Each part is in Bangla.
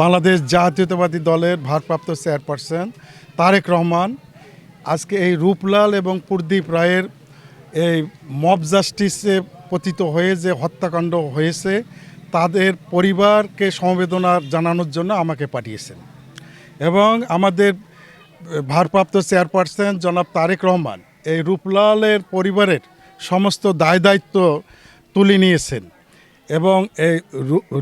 বাংলাদেশ জাতীয়তাবাদী দলের ভারপ্রাপ্ত চেয়ারপারসন তারেক রহমান। আজকে এই রূপলাল এবং প্রদীপ রায়ের এই মব জাস্টিসে পতিত হয়ে যে হত্যাকাণ্ড হয়েছে, তাদের পরিবারকে সমবেদনা জানানোর জন্য আমাকে পাঠিয়েছেন। এবং আমাদের ভারপ্রাপ্ত চেয়ারপারসন জনাব তারেক রহমান এই রূপলালের পরিবারের সমস্ত দায় দায়িত্ব তুলে নিয়েছেন এবং এই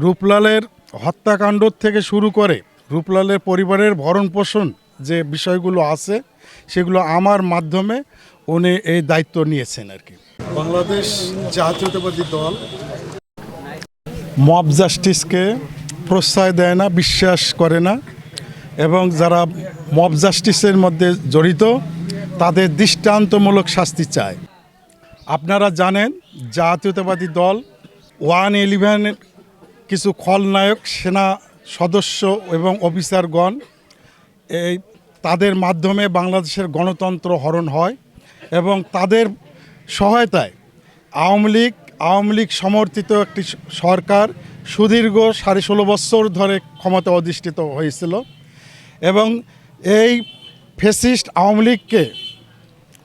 রূপলালের হত্যাকাণ্ড থেকে শুরু করে রূপলালের পরিবারের ভরণ পোষণ যে বিষয়গুলো আছে সেগুলো আমার মাধ্যমে উনি এই দায়িত্ব নিয়েছেন আর কি। বাংলাদেশ জাতীয়তাবাদী দল। মব জাস্টিসকে প্রশ্রয় দেয় না বিশ্বাস করে না এবং যারা মব জাস্টিসের মধ্যে জড়িত তাদের দৃষ্টান্তমূলক শাস্তি চায়। আপনারা জানেন জাতীয়তাবাদী দল ওয়ান ইলেভেনের কিছু খলনায়ক, সেনা সদস্য এবং অফিসারগণ, এই তাদের মাধ্যমে বাংলাদেশের গণতন্ত্র হরণ হয় এবং তাদের সহায়তায় আওয়ামী লীগ আওয়ামী লীগ সমর্থিত একটি সরকার সুদীর্ঘ সাড়ে ষোলো বছর ধরে ক্ষমতা অধিষ্ঠিত হয়েছিল এবং এই ফেসিস্ট আওয়ামী লীগকে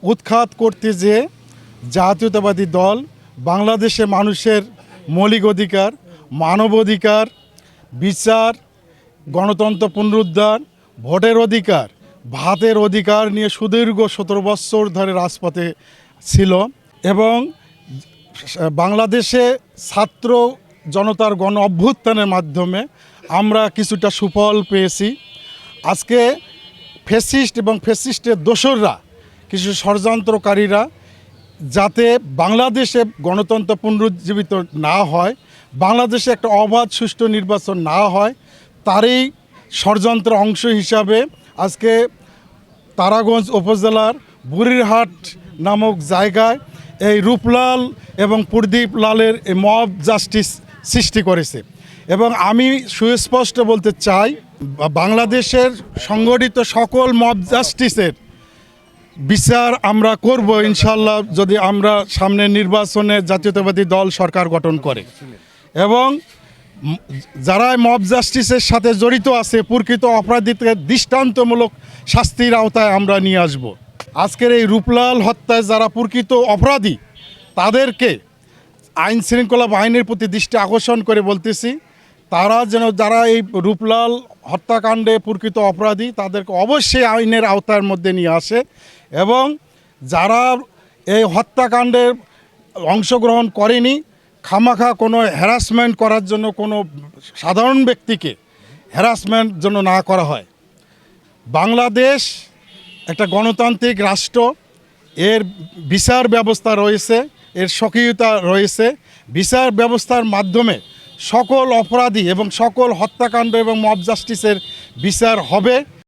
উৎখাত করতে যে জাতীয়তাবাদী দল বাংলাদেশে মানুষের মৌলিক অধিকার মানব অধিকার বিচার, গণতন্ত্র পুনরুদ্ধার, ভোটের অধিকার, ভাতের অধিকার নিয়ে সুদীর্ঘ সতেরো বৎসর ধরে রাজপথে ছিল এবং বাংলাদেশে ছাত্র জনতার গণ অভ্যুত্থানের মাধ্যমে আমরা কিছুটা সুফল পেয়েছি। আজকে ফেসিস্ট এবং ফেসিস্টের দোসররা, কিছু ষড়যন্ত্রকারীরা যাতে বাংলাদেশে গণতন্ত্র পুনরুজ্জীবিত না হয় বাংলাদেশে একটা অবাধ সুষ্ঠু নির্বাচন না হয়, তারই ষড়যন্ত্র অংশ হিসাবে আজকে তারাগঞ্জ উপজেলার বুড়িরহাট নামক জায়গায় এই রূপলাল এবং প্রদীপ লালের এই মব জাস্টিস সৃষ্টি করেছে। এবং আমি সুস্পষ্ট বলতে চাই, বাংলাদেশের সংগঠিত সকল মব জাস্টিসের বিচার আমরা করব ইনশাল্লাহ যদি আমরা সামনে নির্বাচনে জাতীয়তাবাদী দল সরকার গঠন করে। এবং যারা মব জাস্টিসের সাথে জড়িত আছে, প্রকৃত অপরাধীকে দৃষ্টান্তমূলক শাস্তির আওতায় আমরা নিয়ে আসব। আজকের এই রূপলাল হত্যায় যারা প্রকৃত অপরাধী, তাদেরকে আইন শৃঙ্খলা বাহিনীর প্রতি দৃষ্টি আকর্ষণ করে বলতেছি, তারা যেন যারা এই রূপলাল হত্যাকাণ্ডে প্রকৃত অপরাধী, তাদেরকে অবশ্যই আইনের আওতার মধ্যে নিয়ে আসে এবং যারা এই হত্যাকাণ্ডে অংশগ্রহণ করেনি খামাখা কোনো হ্যারাসমেন্ট করার জন্য কোনো সাধারণ ব্যক্তিকে হ্যারাসমেন্ট জন্য না করা হয়। বাংলাদেশ একটা গণতান্ত্রিক রাষ্ট্র, এর বিচার ব্যবস্থা রয়েছে, এর স্বকীয়তা রয়েছে। বিচার ব্যবস্থার মাধ্যমে সকল অপরাধী এবং সকল হত্যাকাণ্ড এবং মব জাস্টিসের বিচার হবে।